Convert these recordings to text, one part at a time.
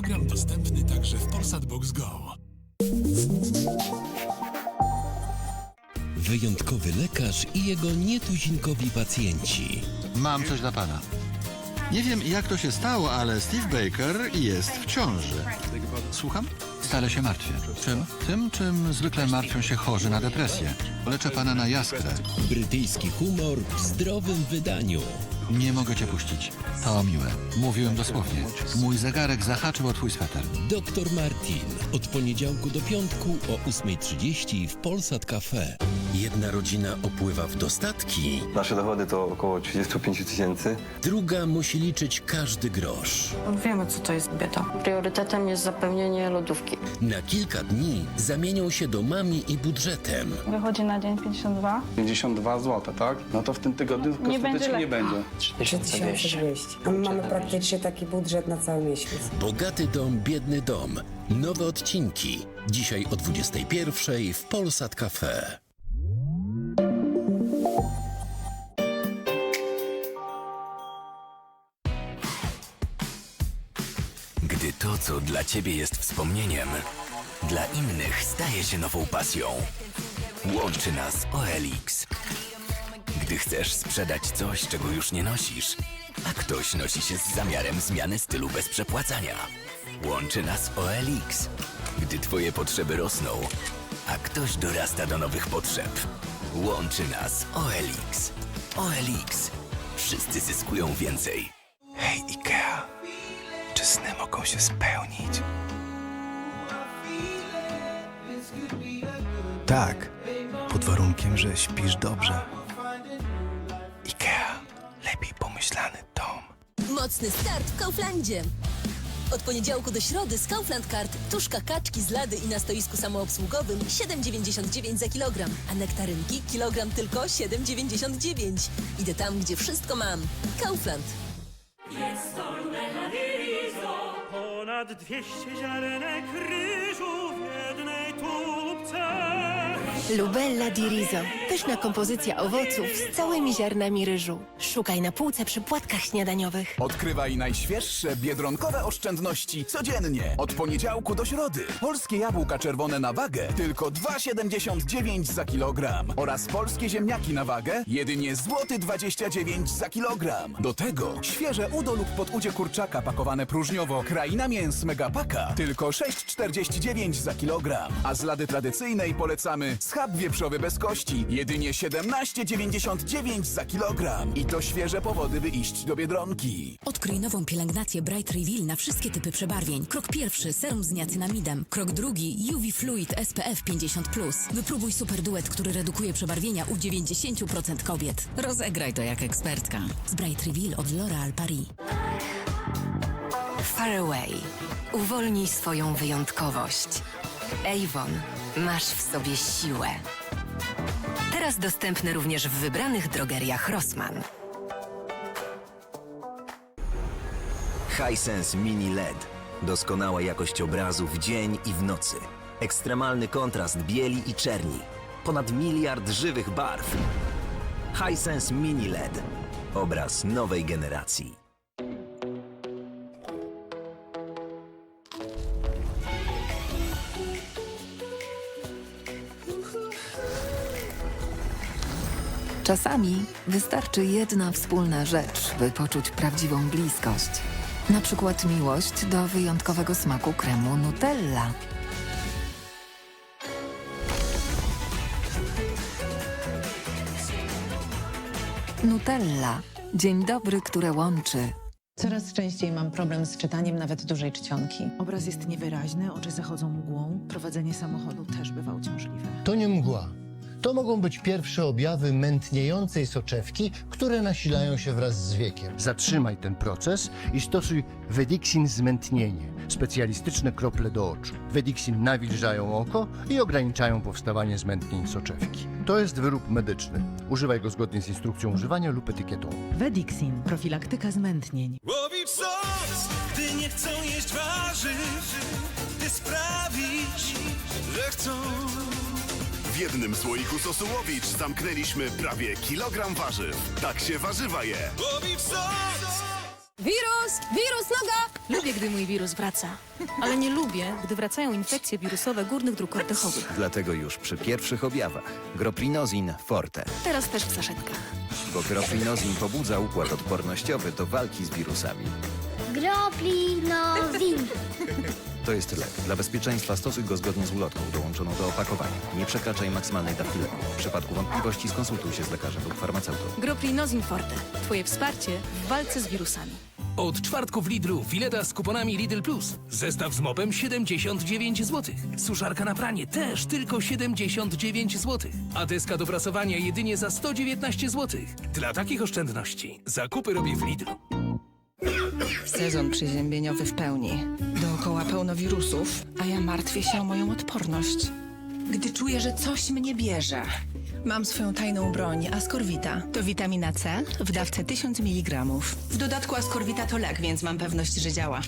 Program dostępny także w Polsat Box Go. Wyjątkowy lekarz i jego nietuzinkowi pacjenci. Mam coś dla pana. Nie wiem, jak to się stało, ale Steve Baker jest w ciąży. Słucham? Stale się martwię. Czym? Tym, czym zwykle martwią się chorzy na depresję. Leczę pana na jaskrę. Brytyjski humor w zdrowym wydaniu. Nie mogę cię puścić. To miłe. Mówiłem dosłownie. Mój zegarek zahaczył o twój sweter. Doktor Martin. Od poniedziałku do piątku o 8.30 w Polsat Cafe. Jedna rodzina opływa w dostatki, Nasze dochody to około 35 tysięcy. druga musi liczyć każdy grosz. Wiemy, co to jest bieda. Priorytetem jest zapewnienie lodówki. Na kilka dni zamienią się domami i budżetem. Wychodzi na dzień 52. 52 zł, tak? No to w tym tygodniu Nie będzie nie będzie. 3200. A my mamy praktycznie taki budżet na cały miesiąc. Bogaty dom, biedny dom. Nowe odcinki. Dzisiaj o 21.00 w Polsat Cafe. Gdy to, co dla ciebie jest wspomnieniem, dla innych staje się nową pasją. Łączy nas OLX. Gdy chcesz sprzedać coś, czego już nie nosisz, a ktoś nosi się z zamiarem zmiany stylu bez przepłacania. Łączy nas OLX. Gdy twoje potrzeby rosną, a ktoś dorasta do nowych potrzeb. Łączy nas OLX. OLX. Wszyscy zyskują więcej. Hej Ikea, czy sny mogą się spełnić? Tak, pod warunkiem, że śpisz dobrze. Mocny start w Kauflandzie. Od poniedziałku do środy z Kaufland Card tuszka kaczki z lady i na stoisku samoobsługowym 7,99 za kilogram, a nektarynki kilogram tylko 7,99. Idę tam, gdzie wszystko mam. Kaufland. Ponad 200 ziarenek ryżu w jednej tubce. Lubella di riso. Pyszna kompozycja owoców z całymi ziarnami ryżu. Szukaj na półce przy płatkach śniadaniowych. Odkrywaj najświeższe biedronkowe oszczędności codziennie. Od poniedziałku do środy. Polskie jabłka czerwone na wagę tylko 2,79 za kilogram. Oraz polskie ziemniaki na wagę jedynie złoty 29 za kilogram. Do tego świeże udo lub podudzie kurczaka pakowane próżniowo kraina mięs megapaka tylko 6,49 za kilogram. A z lady tradycyjnej polecamy schab wieprzowy bez kości jedynie 17,99 za kilogram. I to świeże powody, by iść do Biedronki. Odkryj nową pielęgnację Bright Reveal na wszystkie typy przebarwień. Krok pierwszy serum z niacinamidem. Krok drugi UV Fluid SPF 50+. Wypróbuj super duet, który redukuje przebarwienia u 90% kobiet. Rozegraj to jak ekspertka. Z Bright Reveal od L'Oréal Paris. Far Away. Uwolnij swoją wyjątkowość. Avon. Masz w sobie siłę. Teraz dostępne również w wybranych drogeriach Rossmann. Hisense Mini LED. Doskonała jakość obrazu w dzień i w nocy. Ekstremalny kontrast bieli i czerni. Ponad miliard żywych barw. Hisense Mini LED. Obraz nowej generacji. Czasami wystarczy jedna wspólna rzecz, by poczuć prawdziwą bliskość. Na przykład miłość do wyjątkowego smaku kremu Nutella. Nutella. Dzień dobry, które łączy. Coraz częściej mam problem z czytaniem nawet dużej czcionki. Obraz jest niewyraźny, oczy zachodzą mgłą, prowadzenie samochodu też bywa uciążliwe. To nie mgła. To mogą być pierwsze objawy mętniejącej soczewki, które nasilają się wraz z wiekiem. Zatrzymaj ten proces i stosuj Vedixin zmętnienie, specjalistyczne krople do oczu. Vedixin nawilżają oko i ograniczają powstawanie zmętnień soczewki. To jest wyrób medyczny. Używaj go zgodnie z instrukcją używania lub etykietą. Vedixin, profilaktyka zmętnień. Łowić sos, gdy nie chcą jeść warzyw. Ty sprawisz, że chcą. W jednym słoiku sosu Łowicz zamknęliśmy prawie kilogram warzyw. Tak się warzywa je. Łowić sos. Wirus! Wirus, noga! Lubię, gdy mój wirus wraca. Ale nie lubię, gdy wracają infekcje wirusowe górnych dróg oddechowych. Dlatego już przy pierwszych objawach Groprinozin Forte. Teraz też w saszetkach. Bo Groprinozin pobudza układ odpornościowy do walki z wirusami. Groprinozin. To jest lek. Dla bezpieczeństwa stosuj go zgodnie z ulotką dołączoną do opakowania. Nie przekraczaj maksymalnej dawki leku. W przypadku wątpliwości skonsultuj się z lekarzem lub farmaceutą. Groprinozin Forte. Twoje wsparcie w walce z wirusami. Od czwartku w Lidlu fileta z kuponami Lidl Plus. Zestaw z mopem 79 zł. Suszarka na pranie też tylko 79 zł. A deska do prasowania jedynie za 119 zł. Dla takich oszczędności zakupy robię w Lidlu. Sezon przeziębieniowy w pełni. Dookoła pełno wirusów, a ja martwię się o moją odporność. Gdy czuję, że coś mnie bierze, mam swoją tajną broń, Ascorvita. To witamina C w dawce 1000 mg. W dodatku Ascorvita to lek, więc mam pewność, że działa.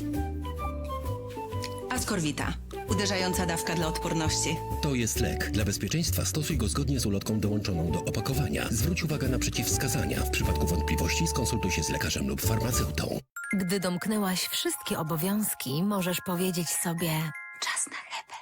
Ascorvita. Uderzająca dawka dla odporności. To jest lek. Dla bezpieczeństwa stosuj go zgodnie z ulotką dołączoną do opakowania. Zwróć uwagę na przeciwwskazania. W przypadku wątpliwości skonsultuj się z lekarzem lub farmaceutą. Gdy domknęłaś wszystkie obowiązki, możesz powiedzieć sobie czas na Hebę.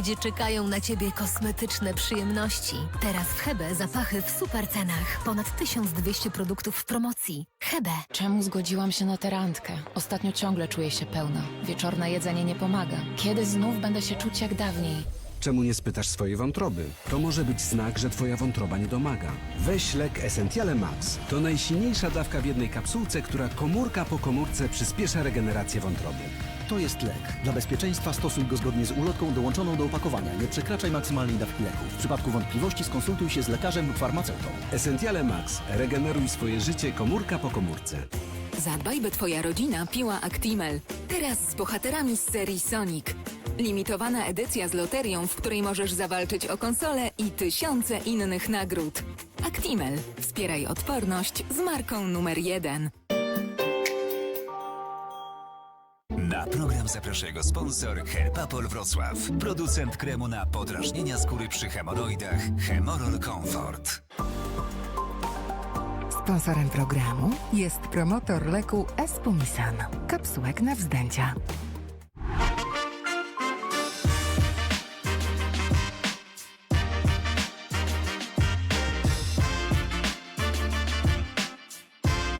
Gdzie czekają na ciebie kosmetyczne przyjemności. Teraz w Hebe zapachy w super cenach. Ponad 1200 produktów w promocji. Hebe. Czemu zgodziłam się na tę randkę? Ostatnio ciągle czuję się pełna. Wieczorne jedzenie nie pomaga. Kiedy znów będę się czuć jak dawniej? Czemu nie spytasz swojej wątroby? To może być znak, że twoja wątroba nie domaga. Weź lek Essentiale Max. To najsilniejsza dawka w jednej kapsułce, która komórka po komórce przyspiesza regenerację wątroby. To jest lek. Dla bezpieczeństwa stosuj go zgodnie z ulotką dołączoną do opakowania. Nie przekraczaj maksymalnej dawki leku. W przypadku wątpliwości skonsultuj się z lekarzem lub farmaceutą. Essentiale Max. Regeneruj swoje życie komórka po komórce. Zadbaj, by twoja rodzina piła Actimel. Teraz z bohaterami z serii Sonic. Limitowana edycja z loterią, w której możesz zawalczyć o konsolę i tysiące innych nagród. Actimel. Wspieraj odporność z marką numer jeden. Na program zaprasza jego sponsor Herpapol Wrocław. Producent kremu na podrażnienia skóry przy hemoroidach Hemorol Comfort. Sponsorem programu jest promotor leku Espumisan, kapsułek na wzdęcia.